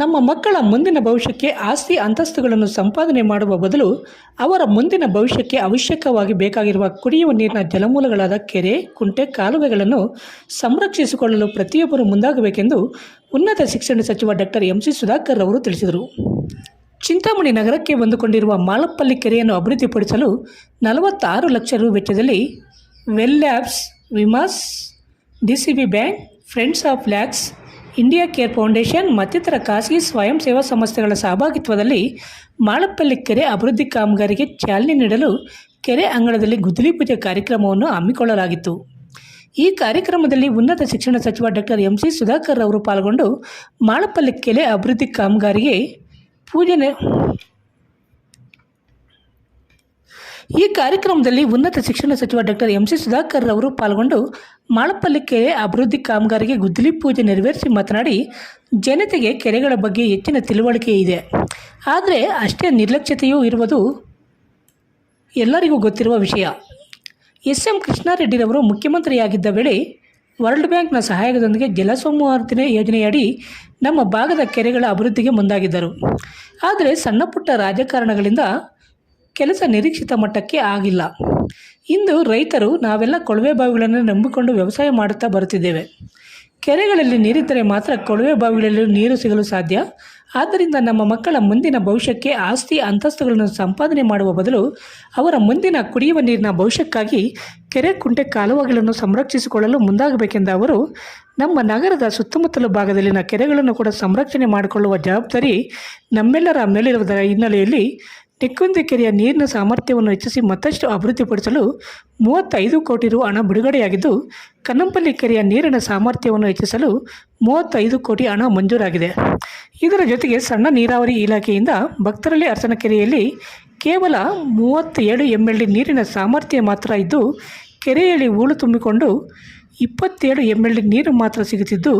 ನಮ್ಮ ಮಕ್ಕಳ ಮುಂದಿನ ಭವಿಷ್ಯಕ್ಕೆ ಆಸ್ತಿ ಅಂತಸ್ತುಗಳನ್ನು ಸಂಪಾದನೆ ಮಾಡುವ ಬದಲು ಅವರ ಮುಂದಿನ ಭವಿಷ್ಯಕ್ಕೆ ಅವಶ್ಯಕವಾಗಿ ಬೇಕಾಗಿರುವ ಕುಡಿಯುವ ನೀರಿನ ಜಲಮೂಲಗಳಾದ ಕೆರೆ, ಕುಂಟೆ, ಕಾಲುವೆಗಳನ್ನು ಸಂರಕ್ಷಿಸಿಕೊಳ್ಳಲು ಪ್ರತಿಯೊಬ್ಬರು ಮುಂದಾಗಬೇಕೆಂದು ಉನ್ನತ ಶಿಕ್ಷಣ ಸಚಿವ ಡಾಕ್ಟರ್ ಎಂ ಸಿ ಸುಧಾಕರ್ ಅವರು ತಿಳಿಸಿದರು. ಚಿಂತಾಮಣಿ ನಗರಕ್ಕೆ ಹೊಂದಿಕೊಂಡಿರುವ ಮಾಲಪ್ಪಲ್ಲಿ ಕೆರೆಯನ್ನು ಅಭಿವೃದ್ಧಿಪಡಿಸಲು ನಲವತ್ತಾರು ಲಕ್ಷ ರು ವೆಚ್ಚದಲ್ಲಿ well labs, ವಿಮಾಸ್ DCB bank, friends of lakes India care foundation ಮತ್ತಿತರ ಖಾಸಗಿ ಸ್ವಯಂ ಸೇವಾ ಸಂಸ್ಥೆಗಳ ಸಹಭಾಗಿತ್ವದಲ್ಲಿ ಮಾಳಪ್ಪಲ್ಲಿ ಕೆರೆ ಅಭಿವೃದ್ಧಿ ಕಾಮಗಾರಿಗೆ ಚಾಲನೆ ನೀಡಲು ಕೆರೆ ಅಂಗಳದಲ್ಲಿ ಗುದ್ದಲಿ ಪೂಜೆ ಕಾರ್ಯಕ್ರಮವನ್ನು ಹಮ್ಮಿಕೊಳ್ಳಲಾಗಿತ್ತು. ಈ ಕಾರ್ಯಕ್ರಮದಲ್ಲಿ ಉನ್ನತ ಶಿಕ್ಷಣ ಸಚಿವ ಡಾಕ್ಟರ್ ಎಂ ಸಿ ಸುಧಾಕರ್ ಅವರು ಪಾಲ್ಗೊಂಡು ಮಾಳಪ್ಪಲ್ಲಿ ಕೆರೆ ಅಭಿವೃದ್ಧಿ ಕಾಮಗಾರಿಗೆ ಪೂಜೆ ಈ ಕಾರ್ಯಕ್ರಮದಲ್ಲಿ ಉನ್ನತ ಶಿಕ್ಷಣ ಸಚಿವ ಡಾಕ್ಟರ್ ಎಂ ಸಿ ಸುಧಾಕರ್ ಅವರು ಪಾಲ್ಗೊಂಡು ಮಾಳಪಲ್ಲಿ ಕೆರೆ ಅಭಿವೃದ್ಧಿ ಕಾಮಗಾರಿಗೆ ಗುದ್ದಲಿ ಪೂಜೆ ನೆರವೇರಿಸಿ ಮಾತನಾಡಿ, ಜನತೆಗೆ ಕೆರೆಗಳ ಬಗ್ಗೆ ಹೆಚ್ಚಿನ ತಿಳುವಳಿಕೆ ಇದೆ. ಆದರೆ ಅಷ್ಟೇ ನಿರ್ಲಕ್ಷ್ಯತೆಯೂ ಇರುವುದು ಎಲ್ಲರಿಗೂ ಗೊತ್ತಿರುವ ವಿಷಯ. ಎಸ್ ಎಂ ಕೃಷ್ಣಾರೆಡ್ಡಿರವರು ಮುಖ್ಯಮಂತ್ರಿಯಾಗಿದ್ದ ವೇಳೆ ವರ್ಲ್ಡ್ ಬ್ಯಾಂಕ್ನ ಸಹಾಯದೊಂದಿಗೆ ಜಲಸಂವರ್ಧನೆ ಯೋಜನೆಯಡಿ ನಮ್ಮ ಭಾಗದ ಕೆರೆಗಳ ಅಭಿವೃದ್ಧಿಗೆ ಮುಂದಾಗಿದ್ದರು. ಆದರೆ ಸಣ್ಣಪುಟ್ಟ ರಾಜಕಾರಣಗಳಿಂದ ಕೆಲಸ ನಿರೀಕ್ಷಿತ ಮಟ್ಟಕ್ಕೆ ಆಗಿಲ್ಲ. ಇಂದು ರೈತರು ನಾವೆಲ್ಲ ಕೊಳವೆ ಬಾವಿಗಳನ್ನು ನಂಬಿಕೊಂಡು ವ್ಯವಸಾಯ ಮಾಡುತ್ತಾ ಬರುತ್ತಿದ್ದೇವೆ. ಕೆರೆಗಳಲ್ಲಿ ನೀರಿದ್ದರೆ ಮಾತ್ರ ಕೊಳವೆ ಬಾವಿಗಳಲ್ಲಿ ನೀರು ಸಿಗಲು ಸಾಧ್ಯ. ಆದ್ದರಿಂದ ನಮ್ಮ ಮಕ್ಕಳ ಮುಂದಿನ ಭವಿಷ್ಯಕ್ಕೆ ಆಸ್ತಿ ಅಂತಸ್ತುಗಳನ್ನು ಸಂಪಾದನೆ ಮಾಡುವ ಬದಲು ಅವರ ಮುಂದಿನ ಕುಡಿಯುವ ನೀರಿನ ಭವಿಷ್ಯಕ್ಕಾಗಿ ಕೆರೆ ಕುಂಟೆ ಕಾಲುವೆಗಳನ್ನು ಸಂರಕ್ಷಿಸಿಕೊಳ್ಳಲು ಮುಂದಾಗಬೇಕೆಂದ ಅವರು, ನಮ್ಮ ನಗರದ ಸುತ್ತಮುತ್ತಲ ಭಾಗದಲ್ಲಿನ ಕೆರೆಗಳನ್ನು ಕೂಡ ಸಂರಕ್ಷಣೆ ಮಾಡಿಕೊಳ್ಳುವ ಜವಾಬ್ದಾರಿ ನಮ್ಮೆಲ್ಲರ ಮೇಲಿರುವುದರ ಹಿನ್ನೆಲೆಯಲ್ಲಿ ನೆಕ್ಕುಂದಿ ಕೆರೆಯ ನೀರಿನ ಸಾಮರ್ಥ್ಯವನ್ನು ಹೆಚ್ಚಿಸಿ ಮತ್ತಷ್ಟು ಅಭಿವೃದ್ಧಿಪಡಿಸಲು ಮೂವತ್ತೈದು ಕೋಟಿ ರು ಹಣ ಬಿಡುಗಡೆಯಾಗಿದ್ದು, ಕನ್ನಂಪಲ್ಲಿ ಕೆರೆಯ ನೀರಿನ ಸಾಮರ್ಥ್ಯವನ್ನು ಹೆಚ್ಚಿಸಲು ಮೂವತ್ತೈದು ಕೋಟಿ ಹಣ ಮಂಜೂರಾಗಿದೆ. ಇದರ ಜೊತೆಗೆ ಸಣ್ಣ ನೀರಾವರಿ ಇಲಾಖೆಯಿಂದ ಭಕ್ತರಲ್ಲಿ ಅರಸನ ಕೆರೆಯಲ್ಲಿ ಕೇವಲ ಮೂವತ್ತೇಳು ಎಂ ಎಲ್ ಡಿ ನೀರಿನ ಸಾಮರ್ಥ್ಯ ಮಾತ್ರ ಇದ್ದು, ಕೆರೆಯಲ್ಲಿ ಹೂಳು ತುಂಬಿಕೊಂಡು ಇಪ್ಪತ್ತೇಳು ಎಂ ಎಲ್ ಡಿ ನೀರು ಮಾತ್ರ ಸಿಗುತ್ತಿದ್ದು,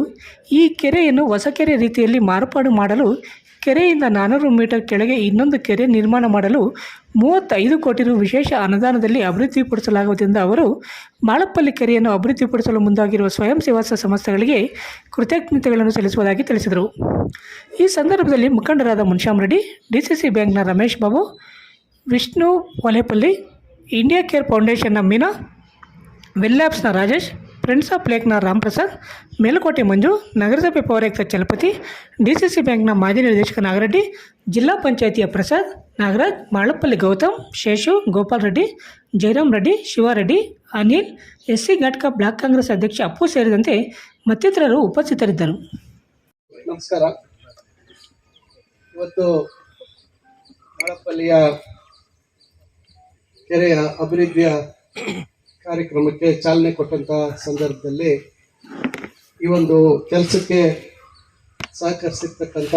ಈ ಕೆರೆಯನ್ನು ಹೊಸ ಕೆರೆ ರೀತಿಯಲ್ಲಿ ಮಾರ್ಪಾಡು ಮಾಡಲು ಕೆರೆಯಿಂದ ನಾನ್ನೂರು ಮೀಟರ್ ಕೆಳಗೆ ಇನ್ನೊಂದು ಕೆರೆ ನಿರ್ಮಾಣ ಮಾಡಲು ಮೂವತ್ತೈದು ಕೋಟಿ ರು ವಿಶೇಷ ಅನುದಾನದಲ್ಲಿ ಅಭಿವೃದ್ಧಿಪಡಿಸಲಾಗುವುದೆಂದು ಅವರು ಮಾಳಪ್ಪಲ್ಲಿ ಕೆರೆಯನ್ನು ಅಭಿವೃದ್ಧಿಪಡಿಸಲು ಮುಂದಾಗಿರುವ ಸ್ವಯಂ ಸೇವಾ ಸಂಸ್ಥೆಗಳಿಗೆ ಕೃತಜ್ಞತೆಗಳನ್ನು ಸಲ್ಲಿಸುವುದಾಗಿ ತಿಳಿಸಿದರು. ಈ ಸಂದರ್ಭದಲ್ಲಿ ಮುಖಂಡರಾದ ಮುನ್ಶಾಮ್ ರೆಡ್ಡಿ ಡಿಸಿಸಿ ಬ್ಯಾಂಕ್ನ ರಮೇಶ್ ಬಾಬು, ವಿಷ್ಣು ಒಲೆಪಲ್ಲಿ ಇಂಡಿಯಾ ಕೇರ್ ಫೌಂಡೇಶನ್ನ ಮೀನಾ ವೆಲ್ಲ್ಯಾಬ್ಸ್ನ ರಾಜೇಶ್ ಫ್ರೆಂಡ್ಸ್ ಆಫ್ ಲೇಕ್ನ ರಾಮ್ ಪ್ರಸಾದ್ ಮೇಲುಕೋಟೆ ಮಂಜು ನಗರಸಭೆ ಪೌರಾಯುಕ್ತ ಚಲಪತಿ ಡಿ ಸಿ ಸಿ ಬ್ಯಾಂಕ್ನ ಮಾಜಿ ನಿರ್ದೇಶಕ ನಾಗರೆಡ್ಡಿ ಜಿಲ್ಲಾ ಪಂಚಾಯಿತಿಯ ಪ್ರಸಾದ್ ನಾಗರಾಜ್ ಮಾಳಪ್ಪಲ್ಲಿ ಗೌತಮ್ ಶೇಷು ಗೋಪಾಲ್ ರೆಡ್ಡಿ ಜಯರಾಮ್ ರೆಡ್ಡಿ ಶಿವಾರೆಡ್ಡಿ ಅನಿಲ್ ಎಸ್ ಸಿ ಘಟಕ ಬ್ಲಾಕ್ ಕಾಂಗ್ರೆಸ್ ಅಧ್ಯಕ್ಷ ಅಪ್ಪು ಸೇರಿದಂತೆ ಮತ್ತಿತರರು ಉಪಸ್ಥಿತರಿದ್ದರು ನಮಸ್ಕಾರ ಇವತ್ತು ಮಳಪಲ್ಲಿಯ ಕೆರೆಯ ಅಭಿವೃದ್ಧಿಯ ಕಾರ್ಯಕ್ರಮಕ್ಕೆ ಚಾಲನೆ ಕೊಟ್ಟಂತ ಸಂದರ್ಭದಲ್ಲಿ ಈ ಒಂದು ಕೆಲಸಕ್ಕೆ ಸಹಕರಿಸಿರ್ತಕ್ಕಂಥ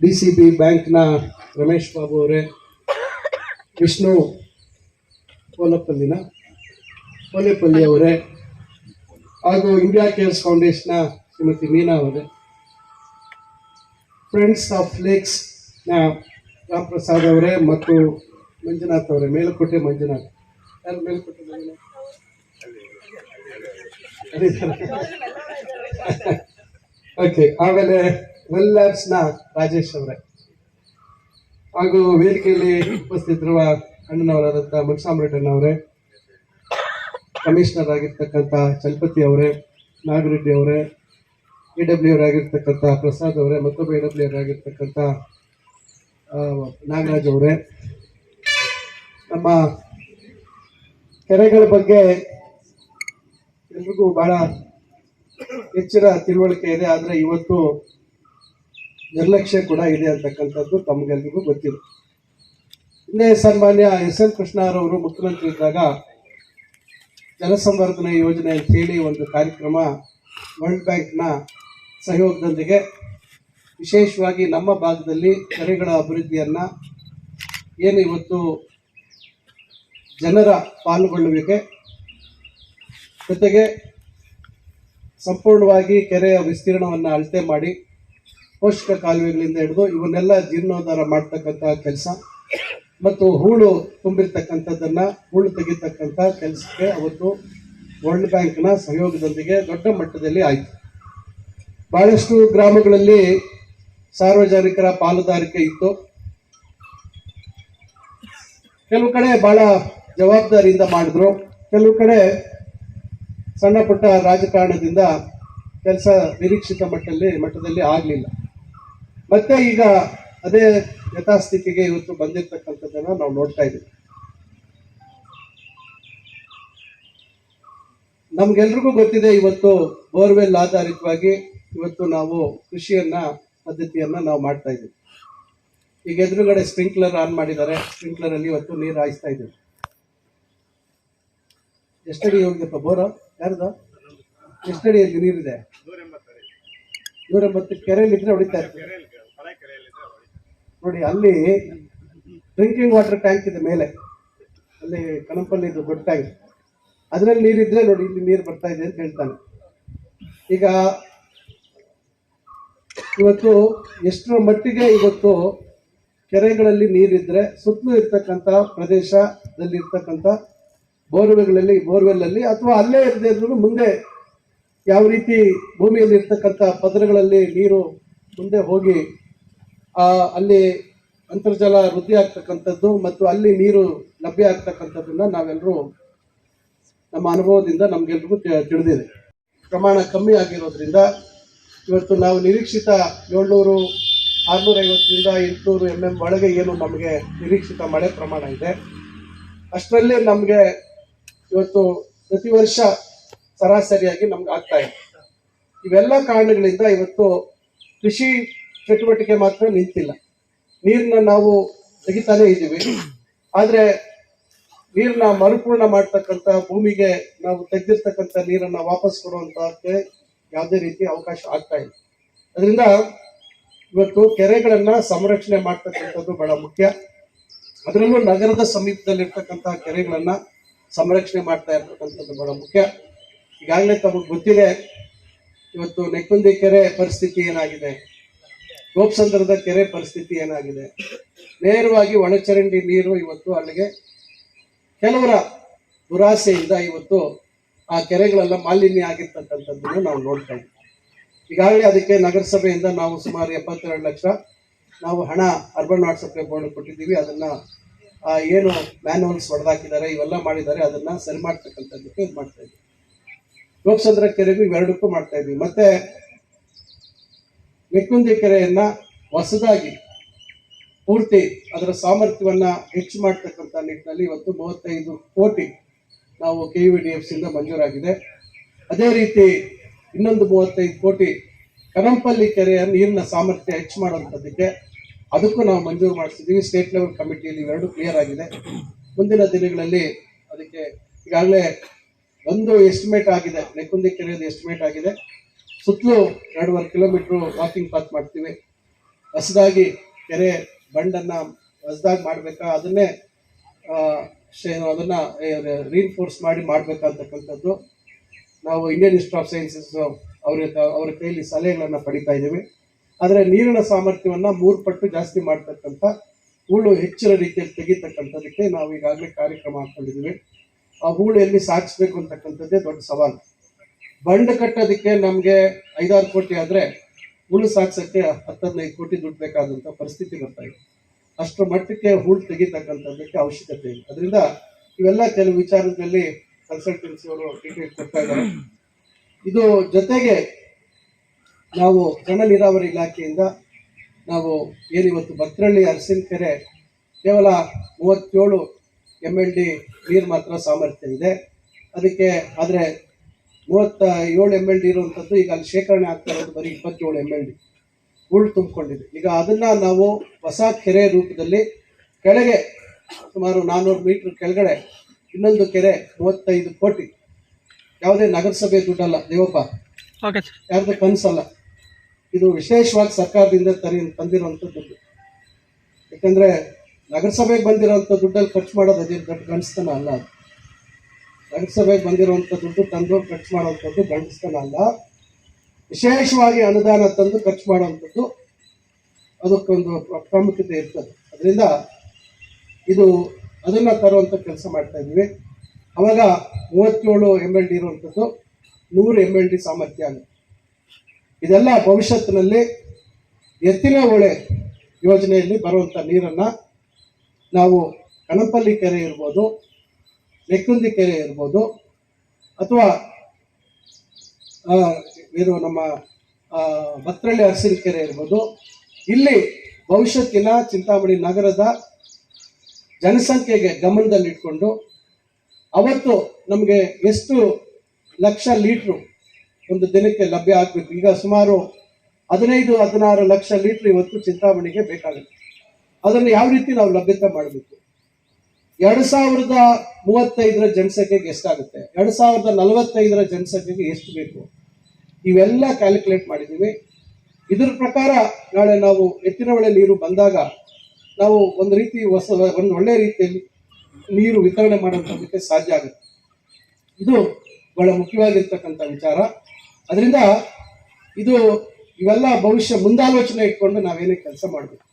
ಡಿ ಸಿ ಬಿ ಬ್ಯಾಂಕ್ನ ರಮೇಶ್ ಬಾಬು ಅವರೇ, ವಿಷ್ಣು ಕೋಲಪಲ್ಲಿನ ಕೋಲೆಪಲ್ಲಿ ಅವರೇ, ಹಾಗೂ ಇಂಡಿಯಾ ಕೇರ್ಸ್ ಫೌಂಡೇಶನ್ನ ಶ್ರೀಮತಿ ಮೀನಾ ಅವರೇ. ಫ್ರೆಂಡ್ಸ್ ಆಫ್ ಲೇಕ್ಸ್ನ ರಾಮ್ ಪ್ರಸಾದ್ ಅವರೇ ಮತ್ತು ಮಂಜುನಾಥ್ ಅವರೇ, ಮೇಲುಕೋಟೆ ಮಂಜುನಾಥ್. ಯಾರು ಓಕೆ ಆಮೇಲೆ ವೆಲ್ ರಾಜೇಶ್ ಅವರೇ. ಹಾಗೂ ವೇದಿಕೆಯಲ್ಲಿ ಉಪಸ್ಥಿತರುವ ಅಣ್ಣನವರಾದಂಥ ಮುನ್ಸಾಮರೆಡ್ಡನ್ ಅವರೇ, ಕಮಿಷನರ್ ಆಗಿರ್ತಕ್ಕಂಥ ಚಲಪತಿ ಅವರೇ, ನಾಗರೆಡ್ಡಿ ಅವರೇ ಎ ಡಬ್ಲ್ಯೂ ಆಗಿರ್ತಕ್ಕಂಥ ಪ್ರಸಾದ್ ಅವರೇ, ಮತ್ತೊಬ್ಬ ಎ ಡಬ್ಲ್ಯೂ ಆಗಿರ್ತಕ್ಕಂಥ ನಾಗರಾಜ್ ಅವರೇ. ನಮ್ಮ ಕೆರೆಗಳ ಬಗ್ಗೆ ಎಲ್ರಿಗೂ ಬಹಳ ಹೆಚ್ಚಿನ ತಿಳುವಳಿಕೆ ಇದೆ, ಆದರೆ ಇವತ್ತು ನಿರ್ಲಕ್ಷ್ಯ ಕೂಡ ಇದೆ ಅಂತಕ್ಕಂಥದ್ದು ತಮಗೆಲ್ರಿಗೂ ಗೊತ್ತಿದೆ. ಹಿಂದೆ ಸನ್ಮಾನ್ಯ ಎಸ್ ಎನ್ ಕೃಷ್ಣರವರು ಮುಖ್ಯಮಂತ್ರಿ ಇದ್ದಾಗ ಜಲಸಂವರ್ಧನೆ ಯೋಜನೆ ಅಂತೇಳಿ ಒಂದು ಕಾರ್ಯಕ್ರಮ ವರ್ಲ್ಡ್ ಬ್ಯಾಂಕ್ನ ಸಹಯೋಗದೊಂದಿಗೆ ವಿಶೇಷವಾಗಿ ನಮ್ಮ ಭಾಗದಲ್ಲಿ ಕೆರೆಗಳ ಅಭಿವೃದ್ಧಿಯನ್ನು ಏನು ಇವತ್ತು ಜನರ ಪಾಲ್ಗೊಳ್ಳುವಿಕೆ. ಜೊತೆಗೆ ಸಂಪೂರ್ಣವಾಗಿ ಕೆರೆಯ ವಿಸ್ತೀರ್ಣವನ್ನು ಅಳತೆ ಮಾಡಿ ಪೋಷಕ ಕಾಲುವೆಗಳಿಂದ ಹಿಡಿದು ಇವನ್ನೆಲ್ಲ ಜೀರ್ಣೋದ್ಧಾರ ಮಾಡ್ತಕ್ಕಂಥ ಕೆಲಸ. ಮತ್ತು ಹೂಳು ತುಂಬಿರ್ತಕ್ಕಂಥದ್ದನ್ನು, ಹೂಳು ತೆಗಿತಕ್ಕಂಥ ಕೆಲಸಕ್ಕೆ ಅವತ್ತು ವರ್ಲ್ಡ್ ಬ್ಯಾಂಕ್ನ ಸಹಯೋಗದೊಂದಿಗೆ ದೊಡ್ಡ ಮಟ್ಟದಲ್ಲಿ ಆಯಿತು. ಬಹಳಷ್ಟು ಗ್ರಾಮಗಳಲ್ಲಿ ಸಾರ್ವಜನಿಕರ ಪಾಲುದಾರಿಕೆ ಇತ್ತು. ಕೆಲವು ಕಡೆ ಬಹಳ ಜವಾಬ್ದಾರಿಯಿಂದ ಮಾಡಿದ್ರು. ಕೆಲವು ಕಡೆ ಸಣ್ಣ ಪುಟ್ಟ ರಾಜಕಾರಣದಿಂದ ಕೆಲಸ ನಿರೀಕ್ಷಿತ ಮಟ್ಟದಲ್ಲಿ ಮಟ್ಟದಲ್ಲಿ ಆಗಲಿಲ್ಲ. ಮತ್ತೆ ಈಗ ಅದೇ ಯಥಾಸ್ಥಿತಿಗೆ ಇವತ್ತು ಬಂದಿರತಕ್ಕಂಥದ್ದನ್ನು ನಾವು ನೋಡ್ತಾ ಇದ್ದೀವಿ. ನಮ್ಗೆಲ್ರಿಗೂ ಗೊತ್ತಿದೆ ಇವತ್ತು ಬೋರ್ವೆಲ್ ಆಧಾರಿತವಾಗಿ ಇವತ್ತು ನಾವು ಕೃಷಿಯನ್ನ, ಪದ್ಧತಿಯನ್ನ ನಾವು ಮಾಡ್ತಾ ಇದ್ದೀವಿ. ಈಗ ಎದುರುಗಡೆ ಸ್ಪ್ರಿಂಕ್ಲರ್ ಆನ್ ಮಾಡಿದ್ದಾರೆ. ಸ್ಪ್ರಿಂಕ್ಲರ್ ಅಲ್ಲಿ ಇವತ್ತು ನೀರು ಹಾಯಿಸ್ತಾ ಇದ್ದೀವಿ. ಎಷ್ಟಡಿ ಹೋಗಿದೆಪ್ಪ ಬೋರ? ಯಾರ್ದು? ಎಷ್ಟಡಿಯಲ್ಲಿ ನೀರಿದೆ. ನೂರ ಎಂಬತ್ತು ಕೆರೆಯಲ್ಲಿ ಇದ್ರೆ ಹೊಡಿತಾ ಇರ್ತದೆ ನೋಡಿ, ಅಲ್ಲಿ ಡ್ರಿಂಕಿಂಗ್ ವಾಟರ್ ಟ್ಯಾಂಕ್ ಇದೆ ಮೇಲೆ. ಅಲ್ಲಿ ಕಣಪಲ್ಲಿ ಇದು ದೊಡ್ಡ ಟ್ಯಾಂಕ್ ಅದರಲ್ಲಿ ನೀರಿದ್ರೆ ನೋಡಿ, ಇಲ್ಲಿ ನೀರು ಬರ್ತಾ ಇದೆ ಅಂತ ಹೇಳ್ತಾನೆ. ಈಗ ಇವತ್ತು ಎಷ್ಟರ ಮಟ್ಟಿಗೆ ಇವತ್ತು ಕೆರೆಗಳಲ್ಲಿ ನೀರಿದ್ರೆ ಸುತ್ತಲೂ ಇರ್ತಕ್ಕಂಥ ಪ್ರದೇಶದಲ್ಲಿ ಇರ್ತಕ್ಕಂಥ ಬೋರ್ವೆಲ್ಗಳಲ್ಲಿ ಬೋರ್ವೆಲ್ಲಲ್ಲಿ ಅಥವಾ ಅಲ್ಲೇ ಇರದೇ ಇದ್ರೂ ಮುಂದೆ ಯಾವ ರೀತಿ ಭೂಮಿಯಲ್ಲಿ ಇರ್ತಕ್ಕಂಥ ಪದರಗಳಲ್ಲಿ ನೀರು ಮುಂದೆ ಹೋಗಿ ಆ, ಅಲ್ಲಿ ಅಂತರ್ಜಲ ವೃದ್ಧಿ ಆಗ್ತಕ್ಕಂಥದ್ದು ಮತ್ತು ಅಲ್ಲಿ ನೀರು ಲಭ್ಯ ಆಗ್ತಕ್ಕಂಥದ್ದನ್ನ ನಾವೆಲ್ಲರೂ ನಮ್ಮ ಅನುಭವದಿಂದ ನಮಗೆಲ್ರಿಗೂ ತಿಳಿದಿದೆ. ಪ್ರಮಾಣ ಕಮ್ಮಿ ಆಗಿರೋದ್ರಿಂದ ಇವತ್ತು ನಾವು ನಿರೀಕ್ಷಿತ ಏಳ್ನೂರು ಆರ್ನೂರ ಐವತ್ತರಿಂದ ಎಂಟುನೂರು ಎಂ ಎಂ ಒಳಗೆ ಏನು ನಮಗೆ ನಿರೀಕ್ಷಿತ ಮಳೆ ಪ್ರಮಾಣ ಇದೆ. ಅಷ್ಟರಲ್ಲಿ ನಮಗೆ ಇವತ್ತು ಪ್ರತಿ ವರ್ಷ ಸರಾಸರಿಯಾಗಿ ನಮ್ಗೆ ಆಗ್ತಾ ಇದೆ. ಇವೆಲ್ಲ ಕಾರಣಗಳಿಂದ ಇವತ್ತು ಕೃಷಿ ಚಟುವಟಿಕೆ ಮಾತ್ರ ನಿಂತಿಲ್ಲ. ನೀರನ್ನ ನಾವು ತೆಗಿತಾನೆ ಇದ್ದೀವಿ. ಆದರೆ ನೀರನ್ನ ಮರುಪೂರ್ಣ ಮಾಡ್ತಕ್ಕಂಥ ಭೂಮಿಗೆ ನಾವು ತೆಗೆದಿರ್ತಕ್ಕಂಥ ನೀರನ್ನು ವಾಪಸ್ ಕೊಡುವಂತಕ್ಕೆ ಯಾವುದೇ ರೀತಿ ಅವಕಾಶ ಆಗ್ತಾ ಇಲ್ಲ. ಅದರಿಂದ ಇವತ್ತು ಕೆರೆಗಳನ್ನು ಸಂರಕ್ಷಣೆ ಮಾಡ್ತಕ್ಕಂಥದ್ದು ಬಹಳ ಮುಖ್ಯ. ಅದರಲ್ಲೂ ನಗರದ ಸಮೀಪದಲ್ಲಿರ್ತಕ್ಕಂಥ ಕೆರೆಗಳನ್ನ ಸಂರಕ್ಷಣೆ ಮಾಡ್ತಾ ಇರತಕ್ಕಂಥದ್ದು ಬಹಳ ಮುಖ್ಯ. ಈಗಾಗಲೇ ತಮಗೆ ಗೊತ್ತಿದೆ, ಇವತ್ತು ನೆಕ್ಕುಂದಿ ಕೆರೆ ಪರಿಸ್ಥಿತಿ ಏನಾಗಿದೆ? ಗೋಪ್ಸಂದ್ರದ ಕೆರೆ ಪರಿಸ್ಥಿತಿ ಏನಾಗಿದೆ? ನೇರವಾಗಿ ಒಣಚರಂಡಿ ನೀರು ಇವತ್ತು ಅಲ್ಲಿಗೆ ಕೆಲವರ ದುರಾಸೆಯಿಂದ ಇವತ್ತು ಆ ಕೆರೆಗಳೆಲ್ಲ ಮಾಲಿನ್ಯ ಆಗಿರ್ತಕ್ಕಂಥದ್ದನ್ನು ನಾವು ನೋಡ್ತಾ ಇದ್ದೀವಿ ಈಗಾಗಲೇ ಅದಕ್ಕೆ ನಗರಸಭೆಯಿಂದ ನಾವು ಸುಮಾರು ಎಪ್ಪತ್ತೆರಡು ಲಕ್ಷ ನಾವು ಹಣ ಅರ್ಬನ್ ವಾಟ್ಸಪ್ಗೆ ಬೋರ್ಡ್ ಕೊಟ್ಟಿದ್ದೀವಿ. ಅದನ್ನ ಏನು ಮ್ಯಾನುವಲ್ಸ್ ಹೊಡೆದಾಕಿದ್ದಾರೆ, ಇವೆಲ್ಲ ಮಾಡಿದ್ದಾರೆ, ಅದನ್ನು ಸರಿ ಮಾಡ್ತಕ್ಕಂಥದ್ದಕ್ಕೆ ಇದು ಮಾಡ್ತಾ ಇದ್ವಿ. ಲೋಕಸಂದ್ರ ಕೆರೆಗೂ ಇವೆರಡಕ್ಕೂ ಮಾಡ್ತಾ ಇದ್ವಿ. ಮತ್ತೆ ಮೆಕ್ಕುಂದಿ ಕೆರೆಯನ್ನು ಹೊಸದಾಗಿ ಪೂರ್ತಿ ಅದರ ಸಾಮರ್ಥ್ಯವನ್ನು ಹೆಚ್ಚು ಮಾಡ್ತಕ್ಕಂಥ ನಿಟ್ಟಿನಲ್ಲಿ ಇವತ್ತು ಮೂವತ್ತೈದು ಕೋಟಿ ನಾವು ಕೆ ಯು ಡಿ ಎಫ್ ಸಿಂದ ಮಂಜೂರಾಗಿದೆ. ಅದೇ ರೀತಿ ಇನ್ನೊಂದು ಮೂವತ್ತೈದು ಕೋಟಿ ಕರಂಪಲ್ಲಿ ಕೆರೆಯ ನೀರಿನ ಸಾಮರ್ಥ್ಯ ಹೆಚ್ಚು ಮಾಡುವಂಥದ್ದಕ್ಕೆ ಅದಕ್ಕೂ ನಾವು ಮಂಜೂರು ಮಾಡಿಸಿದ್ದೀವಿ. ಸ್ಟೇಟ್ ಲೆವೆಲ್ ಕಮಿಟಿಯಲ್ಲಿ ಇವೆರಡು ಕ್ಲಿಯರ್ ಆಗಿದೆ. ಮುಂದಿನ ದಿನಗಳಲ್ಲಿ ಅದಕ್ಕೆ ಈಗಾಗಲೇ ಒಂದು ಎಸ್ಟಿಮೇಟ್ ಆಗಿದೆ. ನೆಕ್ಕುಂದಿ ಕೆರೆಯದು ಎಸ್ಟಿಮೇಟ್ ಆಗಿದೆ. ಸುತ್ತಲೂ ಎರಡೂವರೆ ಕಿಲೋಮೀಟ್ರು ವಾಕಿಂಗ್ ಪಾತ್ ಮಾಡ್ತೀವಿ. ಹೊಸದಾಗಿ ಕೆರೆ ಬಂಡನ್ನು ಹೊಸದಾಗಿ ಮಾಡಬೇಕಾ? ಅದನ್ನೇ ಆ, ಅದನ್ನು ರೀನ್ಫೋರ್ಸ್ ಮಾಡಿ ಮಾಡಬೇಕಂತಕ್ಕಂಥದ್ದು ನಾವು ಇಂಡಿಯನ್ ಇನ್ಸ್ಟಿಟ್ಯೂಟ್ ಆಫ್ ಸೈನ್ಸಸ್ ಅವ್ರ ಅವರ ಕೈಯಲ್ಲಿ ಸಲಹೆಗಳನ್ನು ಪಡಿತಾ ಇದ್ದೀವಿ. ಆದರೆ ನೀರಿನ ಸಾಮರ್ಥ್ಯವನ್ನು ಮೂರು ಪಟ್ಟು ಜಾಸ್ತಿ ಮಾಡ್ತಕ್ಕಂಥ ಹೂಳು ಹೆಚ್ಚಿನ ರೀತಿಯಲ್ಲಿ ತೆಗಿತಕ್ಕಂಥದಕ್ಕೆ ನಾವು ಈಗಾಗಲೇ ಕಾರ್ಯಕ್ರಮ ಹಾಕೊಂಡಿದ್ದೀವಿ. ಆ ಹೂಳು ಎಲ್ಲಿ ಸಾಗಿಸ್ಬೇಕು ಅಂತಕ್ಕಂಥದ್ದೇ ದೊಡ್ಡ ಸವಾಲು. ಬಂಡ್ ಕಟ್ಟೋದಕ್ಕೆ ನಮಗೆ ಐದಾರು ಕೋಟಿ ಆದರೆ ಹೂಳು ಸಾಕ್ಸೋಕ್ಕೆ ಹತ್ತದೈದು ಕೋಟಿ ದುಡ್ಡು ಬೇಕಾದಂಥ ಪರಿಸ್ಥಿತಿ ಬರ್ತಾ ಇದೆ. ಅಷ್ಟರ ಮಟ್ಟಕ್ಕೆ ಹೂಳು ತೆಗಿತಕ್ಕಂಥದ್ದಕ್ಕೆ ಅವಶ್ಯಕತೆ ಇದೆ. ಅದರಿಂದ ಇವೆಲ್ಲ ಕೆಲವು ವಿಚಾರದಲ್ಲಿ ಕನ್ಸಲ್ಟೆನ್ಸಿ ಅವರು ಡೀಟೇಲ್ ಕೊಡ್ತಾ ಇದ್ದಾರೆ. ಇದು ಜೊತೆಗೆ ನಾವು ಜನ ನೀರಾವರಿ ಇಲಾಖೆಯಿಂದ ನಾವು ಏನಿವತ್ತು ಭದ್ರಳ್ಳಿ ಅರಸಿನ ಕೆರೆ ಕೇವಲ ಮೂವತ್ತೇಳು ಎಂ ಎಲ್ ಡಿ ನೀರು ಮಾತ್ರ ಸಾಮರ್ಥ್ಯ ಇದೆ. ಅದಕ್ಕೆ ಆದರೆ ಮೂವತ್ತ ಏಳು ಎಂ ಎಲ್ ಡಿ ಇರುವಂಥದ್ದು ಈಗ ಅಲ್ಲಿ ಶೇಖರಣೆ ಆಗ್ತಾ ಇರೋದು ಬರೀ ಇಪ್ಪತ್ತೇಳು ಎಂ ಎಲ್ ಡಿ ಉಳ್ಳು ತುಂಬಿಕೊಂಡಿದೆ. ಈಗ ಅದನ್ನು ನಾವು ಹೊಸ ಕೆರೆ ರೂಪದಲ್ಲಿ ಕೆಳಗೆ ಸುಮಾರು ನಾನ್ನೂರು ಮೀಟ್ರ್ ಕೆಳಗಡೆ ಇನ್ನೊಂದು ಕೆರೆ ಮೂವತ್ತೈದು ಕೋಟಿ. ಯಾವುದೇ ನಗರಸಭೆ ದುಡ್ಡಲ್ಲ ದೇವಪ್ಪ. ಯಾರ್ದು ಕನಸಲ್ಲ. ಇದು ವಿಶೇಷವಾಗಿ ಸರ್ಕಾರದಿಂದ ತರಿ ತಂದಿರುವಂಥ ದುಡ್ಡು. ಯಾಕಂದ್ರೆ ನಗರಸಭೆಗೆ ಬಂದಿರೋಂಥ ದುಡ್ಡಲ್ಲಿ ಖರ್ಚು ಮಾಡೋದು ಅದೇ ದೊಡ್ಡ ಗಂಡಸ್ತನ ಅಲ್ಲ ಅದು. ನಗರಸಭೆಗೆ ಬಂದಿರುವಂಥ ದುಡ್ಡು ತಂದು ಖರ್ಚು ಮಾಡುವಂಥದ್ದು ಗಂಡಸ್ತನ ಅಲ್ಲ. ವಿಶೇಷವಾಗಿ ಅನುದಾನ ತಂದು ಖರ್ಚು ಮಾಡುವಂಥದ್ದು ಅದಕ್ಕೊಂದು ಪ್ರ- ಪ್ರಾಮುಖ್ಯತೆ ಇರ್ತದೆ. ಅದರಿಂದ ಇದು ಅದನ್ನ ತರುವಂಥ ಕೆಲಸ ಮಾಡ್ತಾ ಇದ್ದೀವಿ. ಅವಾಗ ಮೂವತ್ತೇಳು ಎಂ ಎಲ್ ಡಿ ಇರುವಂಥದ್ದು ನೂರು ಎಂ ಎಲ್ ಡಿ ಸಾಮರ್ಥ್ಯ ಆಗುತ್ತೆ ಇದೆಲ್ಲ ಭವಿಷ್ಯತ್ತಿನಲ್ಲಿ ಎತ್ತಿನ ಹೊಳೆ ಯೋಜನೆಯಲ್ಲಿ ಬರುವಂಥ ನೀರನ್ನು ನಾವು ಕಣಪಲ್ಲಿ ಕೆರೆ ಇರ್ಬೋದು, ನೆಕ್ಕುಂದಿ ಕೆರೆ ಇರ್ಬೋದು, ಅಥವಾ ಇದು ನಮ್ಮ ಭತ್ರಳ್ಳಿ ಅರಸಿನ ಕೆರೆ ಇರ್ಬೋದು. ಇಲ್ಲಿ ಭವಿಷ್ಯತ್ತಿನ ಚಿಂತಾಮಣಿ ನಗರದ ಜನಸಂಖ್ಯೆಗೆ ಗಮನದಲ್ಲಿಟ್ಕೊಂಡು ಅವತ್ತು ನಮಗೆ ಎಷ್ಟು ಲಕ್ಷ ಲೀಟ್ರು ಒಂದು ದಿನಕ್ಕೆ ಲಭ್ಯ ಆಗಬೇಕು. ಈಗ ಸುಮಾರು ಹದಿನೈದು, ಹದಿನಾರು ಲಕ್ಷ ಲೀಟ್ರ್ ಇವತ್ತು ಚಿಂತಾಮಣಿಗೆ ಬೇಕಾಗುತ್ತೆ. ಅದನ್ನು ಯಾವ ರೀತಿ ನಾವು ಲಭ್ಯತೆ ಮಾಡಬೇಕು? ಎರಡು ಸಾವಿರದ ಮೂವತ್ತೈದರ ಜನಸಂಖ್ಯೆಗೆ ಎಷ್ಟಾಗುತ್ತೆ? ಎರಡು ಸಾವಿರದ ನಲವತ್ತೈದರ ಜನಸಂಖ್ಯೆಗೆ ಎಷ್ಟು ಬೇಕು? ಇವೆಲ್ಲ ಕ್ಯಾಲ್ಕುಲೇಟ್ ಮಾಡಿದ್ದೀವಿ. ಇದ್ರ ಪ್ರಕಾರ ನಾಳೆ ನಾವು ಎತ್ತಿನ ಹೊಳೆ ನೀರು ಬಂದಾಗ ನಾವು ಒಂದು ರೀತಿ ಹೊಸ, ಒಂದು ಒಳ್ಳೆ ರೀತಿಯಲ್ಲಿ ನೀರು ವಿತರಣೆ ಮಾಡೋದಕ್ಕೆ ಸಾಧ್ಯ ಆಗುತ್ತೆ. ಇದು ಬಹಳ ಮುಖ್ಯವಾಗಿರ್ತಕ್ಕಂಥ ವಿಚಾರ. ಅದರಿಂದ ಇದು ಇವೆಲ್ಲ ಭವಿಷ್ಯ ಮುಂದಾಲೋಚನೆ ಇಟ್ಕೊಂಡು ನಾವೇನೇ ಕೆಲಸ ಮಾಡಬೇಕು.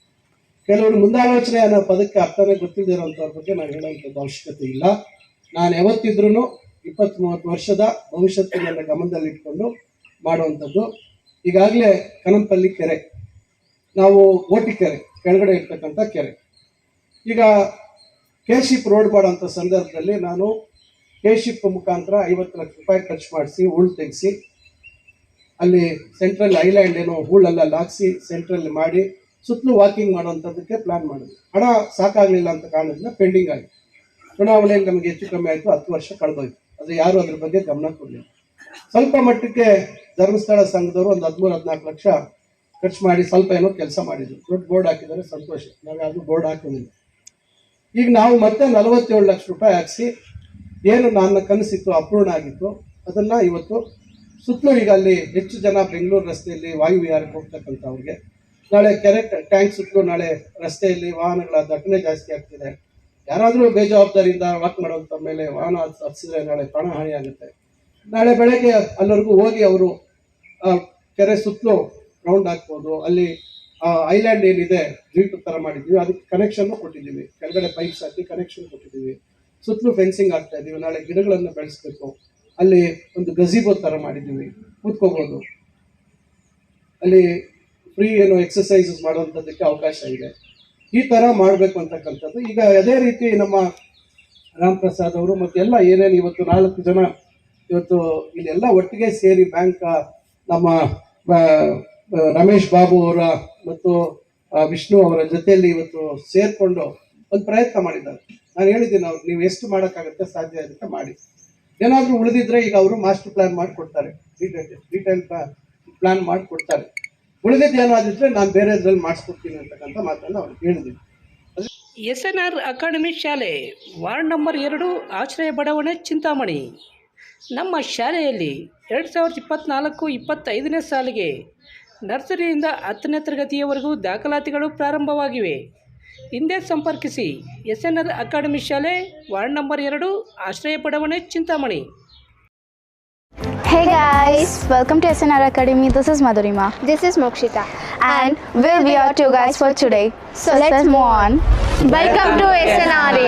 ಕೆಲವರು ಮುಂದಾಲೋಚನೆ ಅನ್ನೋ ಪದಕ್ಕೆ ಅರ್ಥನೇ ಗೊತ್ತಿದ್ದಿರೋಂಥವ್ರ ಬಗ್ಗೆ ನಾನು ಹೇಳೋವಂಥದ್ದು ಅವಶ್ಯಕತೆ ಇಲ್ಲ. ನಾನು ಯಾವತ್ತಿದ್ರೂ ಇಪ್ಪತ್ತ್ ಮೂವತ್ತು ವರ್ಷದ ಭವಿಷ್ಯತ್ತಿನ ಗಮನದಲ್ಲಿಟ್ಕೊಂಡು ಮಾಡುವಂಥದ್ದು. ಈಗಾಗಲೇ ಕನಂಪಲ್ಲಿ ಕೆರೆ. ನಾವು ಓಟಿ ಕೆರೆ, ಕೆಳಗಡೆ ಇರ್ತಕ್ಕಂಥ ಕೆರೆ. ಈಗ ಕೇಶಿಪ್ ರೋಡ್ ಮಾಡೋಂಥ ಸಂದರ್ಭದಲ್ಲಿ ನಾನು ಕೇಶಿಪ್ ಮುಖಾಂತರ ಐವತ್ತು ಲಕ್ಷ ರೂಪಾಯಿ ಖರ್ಚು ಮಾಡಿಸಿ, ಉಳ್ ತೆಗೆಸಿ ಅಲ್ಲಿ ಸೆಂಟ್ರಲ್ ಐಲ್ಯಾಂಡ್ ಏನೋ ಹೂಳೆಲ್ಲ ಹಾಕ್ಸಿ ಸೆಂಟ್ರಲ್ ಮಾಡಿ ಸುತ್ತಲೂ ವಾಕಿಂಗ್ ಮಾಡುವಂಥದ್ದಕ್ಕೆ ಪ್ಲಾನ್ ಮಾಡಿದ್ವಿ. ಹಣ ಸಾಕಾಗಲಿಲ್ಲ ಅಂತ ಕಾರಣದಿಂದ ಪೆಂಡಿಂಗ್ ಆಗಿ ಚುನಾವಣೆಯಲ್ಲಿ ನಮಗೆ ಹೆಚ್ಚು ಕಮ್ಮಿ ಆಯಿತು, ಹತ್ತು ವರ್ಷ ಕಳೆದೋಯ್ತು. ಅದು ಯಾರು ಅದ್ರ ಬಗ್ಗೆ ಗಮನ ಕೊಡಲಿಲ್ಲ. ಸ್ವಲ್ಪ ಮಟ್ಟಕ್ಕೆ ಧರ್ಮಸ್ಥಳ ಸಂಘದವರು ಒಂದು ಹದಿಮೂರು, ಹದಿನಾಲ್ಕು ಲಕ್ಷ ಖರ್ಚು ಮಾಡಿ ಸ್ವಲ್ಪ ಏನೋ ಕೆಲಸ ಮಾಡಿದ್ರು. ದೊಡ್ಡ ಬೋರ್ಡ್ ಹಾಕಿದರೆ ಸಂತೋಷ. ನಾವು ಯಾವುದು ಬೋರ್ಡ್ ಹಾಕೋದಿಲ್ಲ ಈಗ ನಾವು ಮತ್ತೆ ನಲವತ್ತೇಳು ಲಕ್ಷ ರೂಪಾಯಿ ಹಾಕಿಸಿ, ಏನು ನನ್ನ ಕನಸಿತ್ತು, ಅಪೂರ್ಣ ಆಗಿತ್ತು, ಅದನ್ನು ಇವತ್ತು ಸುತ್ತಲೂ ಈಗ ಅಲ್ಲಿ ಹೆಚ್ಚು ಜನ ಬೆಂಗಳೂರು ರಸ್ತೆಯಲ್ಲಿ ವಾಯು ವಿಹಾರಕ್ಕೆ ಹೋಗ್ತಕ್ಕಂಥವ್ರಿಗೆ ನಾಳೆ ಕೆರೆ ಟ್ಯಾಂಕ್ ಸುತ್ತಲೂ ನಾಳೆ ರಸ್ತೆಯಲ್ಲಿ ವಾಹನಗಳ ದಟ್ಟಣೆ ಜಾಸ್ತಿ ಆಗ್ತಿದೆ. ಯಾರಾದರೂ ಬೇಜವಾಬ್ದಾರಿಯಿಂದ ವಾಕ್ ಮಾಡೋಂಥ ಮೇಲೆ ವಾಹನ ಹತ್ಸ್- ಹತ್ಸಿದ್ರೆ ನಾಳೆ ಪ್ರಾಣಹಾನಿ ಆಗುತ್ತೆ ನಾಳೆ ಬೆಳಗ್ಗೆ ಅಲ್ಲಿವರೆಗೂ ಹೋಗಿ ಅವರು ಕೆರೆ ಸುತ್ತಲೂ ರೌಂಡ್ ಹಾಕ್ಬೋದು. ಅಲ್ಲಿ ಐಲ್ಯಾಂಡ್ ಏನಿದೆ, ದ್ವೀಪ ಥರ ಮಾಡಿದ್ದೀವಿ. ಅದಕ್ಕೆ ಕನೆಕ್ಷನ್ನು ಕೊಟ್ಟಿದ್ದೀವಿ. ಕೆಳಗಡೆ ಪೈಪ್ಸ್ ಹಾಕಿ ಕನೆಕ್ಷನ್ ಕೊಟ್ಟಿದ್ದೀವಿ. ಸುತ್ತಲೂ ಫೆನ್ಸಿಂಗ್ ಆಗ್ತಾ ಇದ್ದೀವಿ ನಾಳೆ ಗಿಡಗಳನ್ನು ಬೆಳೆಸ್ಬೇಕು. ಅಲ್ಲಿ ಒಂದು ಗಜೀಬೋ ಥರ ಮಾಡಿದ್ದೀವಿ. ಕೂತ್ಕೋಬೋದು. ಅಲ್ಲಿ ಫ್ರೀ ಏನೋ ಎಕ್ಸಸೈಸಸ್ ಮಾಡುವಂಥದ್ದಕ್ಕೆ ಅವಕಾಶ ಇದೆ. ಈ ಥರ ಮಾಡಬೇಕು ಅಂತಕ್ಕಂಥದ್ದು. ಈಗ ಅದೇ ರೀತಿ ನಮ್ಮ ರಾಮ್ ಪ್ರಸಾದ್ ಅವರು ಮತ್ತು ಎಲ್ಲ ಏನೇನು ಇವತ್ತು ನಾಲ್ಕು ಜನ ಇವತ್ತು ಇಲ್ಲೆಲ್ಲ ಒಟ್ಟಿಗೆ ಸೇರಿ ಬ್ಯಾಂಕ್ ನಮ್ಮ ರಮೇಶ್ ಬಾಬು ಅವರ ಮತ್ತು ವಿಷ್ಣು ಅವರ ಜೊತೆಯಲ್ಲಿ ಇವತ್ತು ಸೇರಿಕೊಂಡು ಒಂದು ಪ್ರಯತ್ನ ಮಾಡಿದ್ದಾರೆ. ನಾನು ಹೇಳಿದ್ದೀನಿ ಅವ್ರು, ನೀವು ಎಷ್ಟು ಮಾಡೋಕ್ಕಾಗುತ್ತೆ ಸಾಧ್ಯ ಆಗುತ್ತೆ ಮಾಡಿ. ಏನಾದರೂ ಉಳಿದಿದ್ರೆ ಈಗ ಅವರು ಮಾಸ್ಟರ್ ಪ್ಲಾನ್ ಮಾಡಿಕೊಡ್ತಾರೆ. ಡೀಟೇಲ್ ಪ್ಲಾನ್ ಮಾಡಿಕೊಡ್ತಾರೆ. ಉಳಿದಿದ್ದು ಏನಾದಿದ್ರೆ ನಾನು ಬೇರೆ ಇದ್ರಲ್ಲಿ ಮಾಡಿಸ್ಕೊಡ್ತೀನಿ ಅಂತಕ್ಕಂಥ ಮಾತನ್ನು ಅವ್ರು ಹೇಳಿದ್ದೀನಿ ಎಸ್ ಎನ್ ಆರ್ ಅಕಾಡೆಮಿ ಶಾಲೆ, ವಾರ್ಡ್ ನಂಬರ್ ಎರಡು, ಆಶ್ರಯ ಬಡಾವಣೆ, ಚಿಂತಾಮಣಿ. ನಮ್ಮ ಶಾಲೆಯಲ್ಲಿ ಎರಡು ಸಾವಿರದ ಇಪ್ಪತ್ತ್ನಾಲ್ಕು ಇಪ್ಪತ್ತೈದನೇ ಸಾಲಿಗೆ ನರ್ಸರಿಯಿಂದ ಹತ್ತನೇ ತರಗತಿಯವರೆಗೂ ದಾಖಲಾತಿಗಳು ಪ್ರಾರಂಭವಾಗಿವೆ. ಹಿಂದೆ ಸಂಪರ್ಕಿಸಿ ಎಸ್ ಎನ್ ಆರ್ ಅಕಾಡೆಮಿ ಶಾಲೆ ವಾರ್ಡ್ ನಂಬರ್ ಎರಡು ಆಶ್ರಯ ಬಡಾವಣೆ Chintamani Hey guys, welcome to SNR Academy. This is Madhurima. This is Mokshita. And we'll be your two guys for today. So let's move on. Welcome to SNRA.